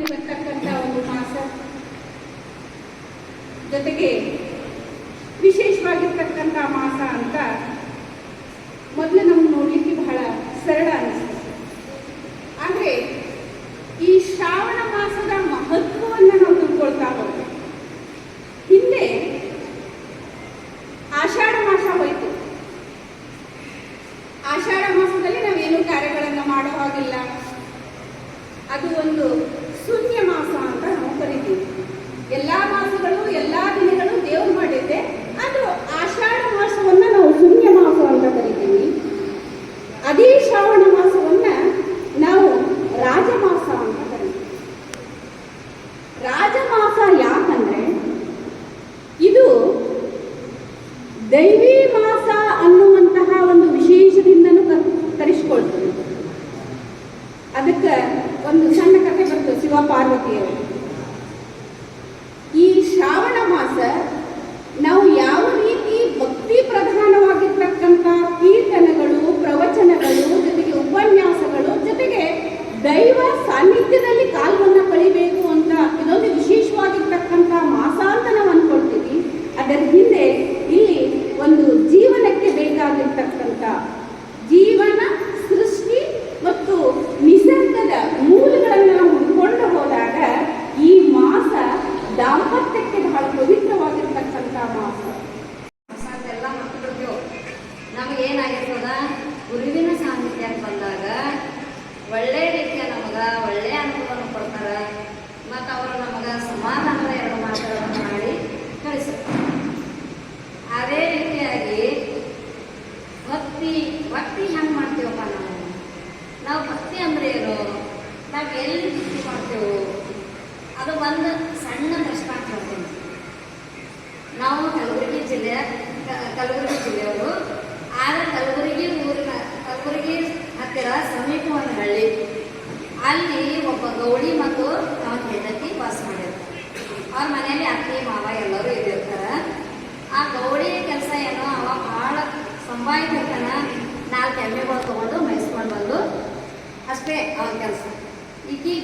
ಸಾನ್ನಿಧ್ಯದಲ್ಲಿ ಬರ್ತಕ್ಕಂಥ ಒಂದು ಮಾಸ. ಜೊತೆಗೆ ವಿಶೇಷವಾಗಿರ್ತಕ್ಕಂಥ ಮಾಸ ಅಂತ ಮೊದಲು ನಮ್ಗೆ ನೋಡ್ಲಿಕ್ಕೆ ಬಹಳ ಸರಳ ಅನಿಸ್ತದೆ ಆದರೆ ಈ ಶ್ರಾವಣ ಮಾಸದ ಮಹತ್ವವನ್ನು ನಾವು ತಿಳ್ಕೊಳ್ತಾ ಹೋಗ್ತೇವೆ ಹಿಂದೆ ಆಷಾಢ ಮಾಸ ಹೋಯಿತು. ಆಷಾಢ ಮಾಸದಲ್ಲಿ ನಾವೇನು ಕಾರ್ಯಗಳನ್ನು ಮಾಡೋ ಹಾಗಿಲ್ಲ. ಅದು ಒಂದು ಶೂನ್ಯ ಮಾಸ ಅಂತ ನಾವು ಕರಿತೀವಿ ಎಲ್ಲಾ ಮಾಸಗಳು ಎಲ್ಲಾ ದಿನಗಳು ದೇವ್ರು ಮಾಡಿದ್ದೆ ಅದು ಆಷಾಢ ಮಾಸವನ್ನ ನಾವು ಶೂನ್ಯ ಮಾಸ ಅಂತ ಕರಿತೀವಿ ಅದೇ ಶ್ರಾವಣ ಮಾಸವನ್ನ ನಾವು ರಾಜಮಾಸ ಅಂತ ಕರಿತೀವಿ ರಾಜಮಾಸ ಯಾಕಂದ್ರೆ ಇದು ದೈವಿ ಮಾಸ ಅನ್ನುವಂತಹ ಒಂದು ವಿಶೇಷದಿಂದನೂ ಕರೆಸ್ಕೊಳ್ತದೆ ಅದಕ್ಕೆ ಒಂದು ಸಣ್ಣ ಕಥೆ ಬರ್ತದೆ ಶಿವ ಪಾರ್ವತಿಯವರು ಈ ಶ್ರಾವಣ ಮಾಸ ನಾವು ಯಾವ ರೀತಿ ಭಕ್ತಿ ಪ್ರಧಾನವಾಗಿರ್ತಕ್ಕಂಥ ಕೀರ್ತನಗಳು ಪ್ರವಚನಗಳು ಜೊತೆಗೆ ಉಪನ್ಯಾಸಗಳು ಜೊತೆಗೆ ದೈವ ಸಾನ್ನಿಧ್ಯದಲ್ಲಿ ಕಾಲವನ್ನು ಕಳಿಬೇಕು ಅಂತ ಇದೊಂದು ವಿಶೇಷವಾಗಿರ್ತಕ್ಕಂಥ ಮಾಸ ಅಂತ ನಾವು ಅನ್ಕೊಳ್ತೀವಿ ಅದರ ಹಿಂದೆ ಇಲ್ಲಿ ಒಂದು ಜೀವನಕ್ಕೆ ಬೇಕಾಗಿರ್ತಕ್ಕಂಥ ಜೀವನ, ಸೃಷ್ಟಿ ಮತ್ತು ನಿಸರ್ಗದ ಮೂಲಗಳನ್ನು ನಾವು ಹುಡ್ಕೊಂಡು ಹೋದಾಗ ಈ ಮಾಸ ದಾಂಪತ್ಯಕ್ಕೆ ಬಹಳ ಪವಿತ್ರವಾಗಿರ್ತಕ್ಕಂಥ ಮಾಸ. ಎಲ್ಲ ಮಕ್ಕಳು ನಮಗೆ ಏನಾಗಿರ್ತದ? ಗುರುವಿನ ಸಾನ್ನಿಧ್ಯಕ್ಕೆ ಬಂದಾಗ ಒಳ್ಳೆ ರೀತಿಯ ನಮಗ ಒಳ್ಳೆ ಅನುಭವವನ್ನು ಕೊಡ್ತಾರ, ಮತ್ತು ಅವರು ನಮಗ ಸಮಾಧಾನದ ಎರಡು ಮಾತುಗಳನ್ನು ಮಾಡಿ ಕಳಿಸುತ್ತಾರೆ ಅದೇ ರೀತಿಯಾಗಿ ಭಕ್ತಿ ಭಕ್ತಿ ಹೆಂಗೆ ಮಾಡ್ತೀವಪ್ಪ ನಾವು ನಾವು ಭಕ್ತಿ ಅಂದ್ರೆ ಏನು? ನಾವು ಎಲ್ಲಿ ಭಕ್ತಿ ಮಾಡ್ತೇವೆ? ಅದು ಒಂದು ಸಣ್ಣ ಪ್ರಶ್ನೆ ಹೇಳ್ತೀನಿ ನಾವು ಕಲಬುರಗಿ ಜಿಲ್ಲೆ ಕಲಬುರಗಿ ಜಿಲ್ಲೆಯವರು. ಆದರೆ ಕಲಬುರಗಿ ಊರಿನ, ಕಲಬುರಗಿ ಹತ್ತಿರ ಸಮೀಪ ಒಂದು ಹಳ್ಳಿ. ಅಲ್ಲಿ ಒಬ್ಬ ಗೌಡಿ ಮತ್ತು ಅವನ ಹೆಂಡತಿ ವಾಸ ಮಾಡಿರ್ತಾರೆ ಅವ್ರ ಮನೆಯಲ್ಲಿ ಅಕ್ಕಿ, ಮಾವ ಎಲ್ಲರೂ ಇದ್ದಿರ್ತಾರೆ. ಆ ಗೌಡಿ ಕೆಲಸ ಏನೋ ಅವ ಭಾಳ ಸಂಪಾದಿರ್ತಾನ ನಾಲ್ಕು ಎಮ್ಮೆಗಳು ತೊಗೊಂಡು ಅಷ್ಟೇ ಅವನ ಕೆಲಸ ಈಕಿ